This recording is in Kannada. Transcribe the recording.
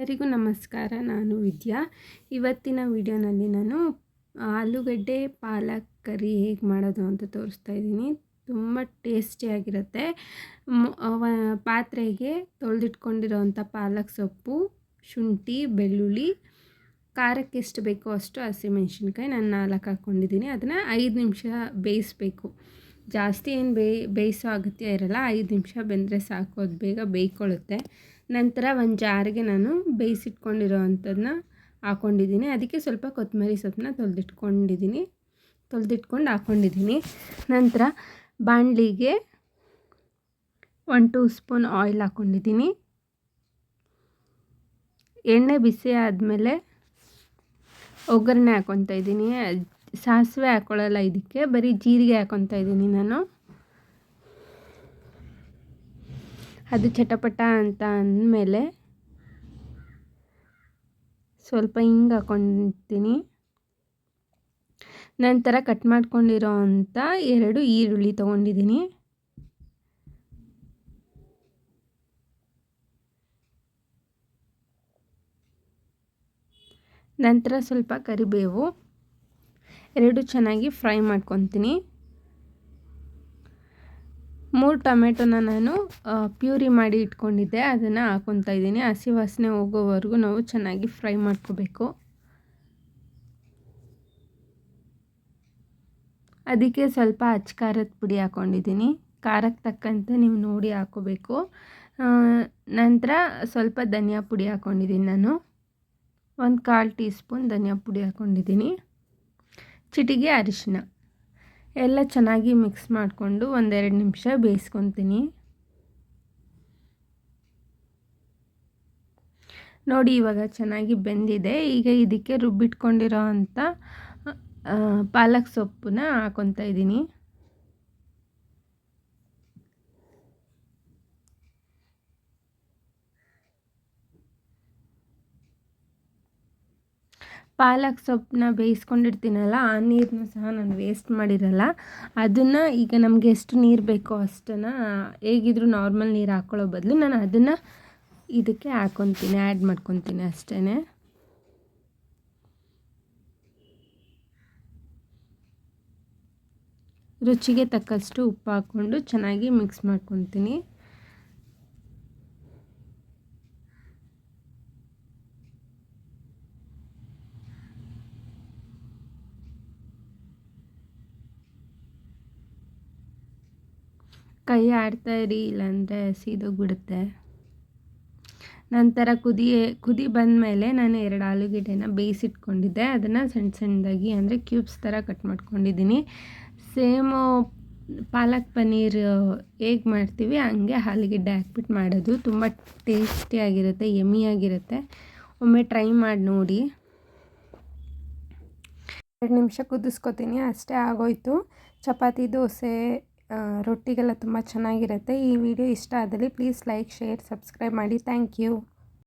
ಎಲ್ಲರಿಗೂ ನಮಸ್ಕಾರ, ನಾನು ವಿದ್ಯಾ. ಇವತ್ತಿನ ವಿಡಿಯೋನಲ್ಲಿ ನಾನು ಆಲೂಗಡ್ಡೆ ಪಾಲಕ್ ಕರಿ ಹೇಗೆ ಮಾಡೋದು ಅಂತ ತೋರಿಸ್ತಾ ಇದ್ದೀನಿ. ತುಂಬ ಟೇಸ್ಟಿಯಾಗಿರುತ್ತೆ ಪಾತ್ರೆಗೆ ತೊಳೆದಿಟ್ಕೊಂಡಿರೋವಂಥ ಪಾಲಕ್ ಸೊಪ್ಪು, ಶುಂಠಿ, ಬೆಳ್ಳುಳ್ಳಿ, ಖಾರಕ್ಕೆ ಎಷ್ಟು ಬೇಕೋ ಅಷ್ಟು ಹಸಿಮೆಣ್ಸಿನ್ಕಾಯಿ ನಾನು ನಾಲ್ಕು ಹಾಕ್ಕೊಂಡಿದ್ದೀನಿ ಅದನ್ನು ಐದು ನಿಮಿಷ ಬೇಯಿಸ್ಬೇಕು. ಜಾಸ್ತಿ ಏನು ಬೇಯ್ ಬೇಯಿಸೋ ಅಗತ್ಯ ಇರಲ್ಲ, ಐದು ನಿಮಿಷ ಬೆಂದರೆ ಸಾಕು, ಅದು ಬೇಗ ಬೇಯ್ಕೊಳ್ಳುತ್ತೆ ನಂತರ ಒಂದು ಜಾರಿಗೆ ನಾನು ಬೇಯಿಸಿಟ್ಕೊಂಡಿರೋ ಅಂಥದ್ದನ್ನ ಹಾಕ್ಕೊಂಡಿದ್ದೀನಿ ಅದಕ್ಕೆ ಸ್ವಲ್ಪ ಕೊತ್ತಂಬರಿ ಸೊಪ್ಪನ್ನ ತೊಳೆದಿಟ್ಕೊಂಡಿದ್ದೀನಿ. ತೊಳೆದಿಟ್ಕೊಂಡು ಹಾಕ್ಕೊಂಡಿದ್ದೀನಿ ನಂತರ ಬಾಣಲಿಗೆ ಒನ್ ಟೂ ಸ್ಪೂನ್ ಆಯಿಲ್ ಹಾಕ್ಕೊಂಡಿದ್ದೀನಿ ಎಣ್ಣೆ ಬಿಸಿ ಆದಮೇಲೆ ಒಗ್ಗರಣೆ ಹಾಕ್ಕೊತಾ ಇದ್ದೀನಿ. ಸಾಸಿವೆ ಹಾಕ್ಕೊಳ್ಳಲ್ಲ ಇದಕ್ಕೆ, ಬರೀ ಜೀರಿಗೆ ಹಾಕ್ಕೊತಾ ಇದ್ದೀನಿ ನಾನು. ಅದು ಚಟಪಟ ಅಂತ ಅಂದಮೇಲೆ ಸ್ವಲ್ಪ ಹಿಂಗೆ ಹಾಕ್ಕೊತೀನಿ ನಂತರ ಕಟ್ ಮಾಡ್ಕೊಂಡಿರೋ ಅಂಥ ಎರಡು ಈರುಳ್ಳಿ ತೊಗೊಂಡಿದ್ದೀನಿ. ನಂತರ ಸ್ವಲ್ಪ ಕರಿಬೇವು. ಎರಡು ಚೆನ್ನಾಗಿ ಫ್ರೈ ಮಾಡ್ಕೊತೀನಿ. ಮೂರು ಟೊಮೆಟೊನ ನಾನು ಪ್ಯೂರಿ ಮಾಡಿ ಇಟ್ಕೊಂಡಿದ್ದೆ. ಅದನ್ನು ಹಾಕ್ಕೊತಾ ಇದ್ದೀನಿ. ಹಸಿ ವಾಸನೆ ಹೋಗೋವರೆಗೂ ನಾವು ಚೆನ್ನಾಗಿ ಫ್ರೈ ಮಾಡ್ಕೋಬೇಕು. ಅದಕ್ಕೆ ಸ್ವಲ್ಪ ಅಚ್ಚ ಖಾರದ ಪುಡಿ ಹಾಕ್ಕೊಂಡಿದ್ದೀನಿ ಖಾರಕ್ಕೆ ತಕ್ಕಂತೆ ನೀವು ನೋಡಿ ಹಾಕೋಬೇಕು. ನಂತರ ಸ್ವಲ್ಪ ಧನಿಯಾ ಪುಡಿ ಹಾಕ್ಕೊಂಡಿದ್ದೀನಿ ನಾನು. ಒಂದು ಕಾಲು ಟೀ ಸ್ಪೂನ್ ಧನಿಯಾ ಪುಡಿ ಹಾಕ್ಕೊಂಡಿದ್ದೀನಿ ಚಿಟಿಗೆ ಅರಿಶಿನ. ಎಲ್ಲ ಚೆನ್ನಾಗಿ ಮಿಕ್ಸ್ ಮಾಡಿಕೊಂಡು ಒಂದೆರಡು ನಿಮಿಷ ಬೇಯಿಸ್ಕೊತೀನಿ. ನೋಡಿ ಇವಾಗ ಚೆನ್ನಾಗಿ ಬೆಂದಿದೆ. ಈಗ ಇದಕ್ಕೆ ರುಬ್ಬಿಟ್ಕೊಂಡಿರೋ ಅಂಥ ಪಾಲಕ್ ಸೊಪ್ಪನ್ನ ಹಾಕೊತಾ ಇದ್ದೀನಿ. ಪಾಲಕ್ ಸೊಪ್ಪನ್ನ ಬೇಯಿಸ್ಕೊಂಡಿರ್ತೀನಲ್ಲ, ಆ ನೀರನ್ನ ಸಹ ನಾನು ವೇಸ್ಟ್ ಮಾಡಿರಲ್ಲ. ಅದನ್ನು ಈಗ ನಮಗೆ ಎಷ್ಟು ನೀರು ಬೇಕೋ ಅಷ್ಟನ್ನು ಹೇಗಿದ್ರು ನಾರ್ಮಲ್ ನೀರು ಹಾಕ್ಕೊಳ್ಳೋ ಬದಲು ನಾನು ಅದನ್ನು ಇದಕ್ಕೆ ಹಾಕ್ಕೊತೀನಿ ಆ್ಯಡ್ ಮಾಡ್ಕೊತೀನಿ ಅಷ್ಟೇ ರುಚಿಗೆ ತಕ್ಕಷ್ಟು ಉಪ್ಪು ಹಾಕ್ಕೊಂಡು ಚೆನ್ನಾಗಿ ಮಿಕ್ಸ್ ಮಾಡ್ಕೊತೀನಿ. ಕೈ ಆಡ್ತಾ ಇರಿ, ಇಲ್ಲಾಂದರೆ ಸೀದೋಗ್ಬಿಡುತ್ತೆ. ನಂತರ ಕುದಿ ಕುದಿ ಬಂದಮೇಲೆ ನಾನು ಎರಡು ಆಲೂಗೆಡ್ಡೆನ ಬೇಯಿಸಿಟ್ಕೊಂಡಿದ್ದೆ. ಅದನ್ನು ಸಣ್ಣ ಸಣ್ಣದಾಗಿ ಅಂದರೆ ಕ್ಯೂಬ್ಸ್ ಥರ ಕಟ್ ಮಾಡ್ಕೊಂಡಿದ್ದೀನಿ. ಸೇಮು ಪಾಲಕ್ ಪನ್ನೀರ್ ಹೇಗೆ ಮಾಡ್ತೀವಿ, ಹಂಗೆ ಆಲೂಗಡ್ಡೆ ಹಾಕ್ಬಿಟ್ಟು ಮಾಡೋದು. ತುಂಬ ಟೇಸ್ಟಿಯಾಗಿರುತ್ತೆ ಎಮಿಯಾಗಿರುತ್ತೆ ಒಮ್ಮೆ ಟ್ರೈ ಮಾಡಿ ನೋಡಿ. ಎರಡು ನಿಮಿಷ ಕುದಿಸ್ಕೊತೀನಿ, ಅಷ್ಟೇ ಆಗೋಯ್ತು. ಚಪಾತಿ, ದೋಸೆ ರೊಟ್ಟಿಗೆಲ್ಲ ತುಂಬ ಚೆನ್ನಾಗಿರುತ್ತೆ. ಈ ವಿಡಿಯೋ ಇಷ್ಟ ಆದಲ್ಲಿ ಪ್ಲೀಸ್ ಲೈಕ್ ಶೇರ್ ಸಬ್ಸ್ಕ್ರೈಬ್ ಮಾಡಿ. Thank you.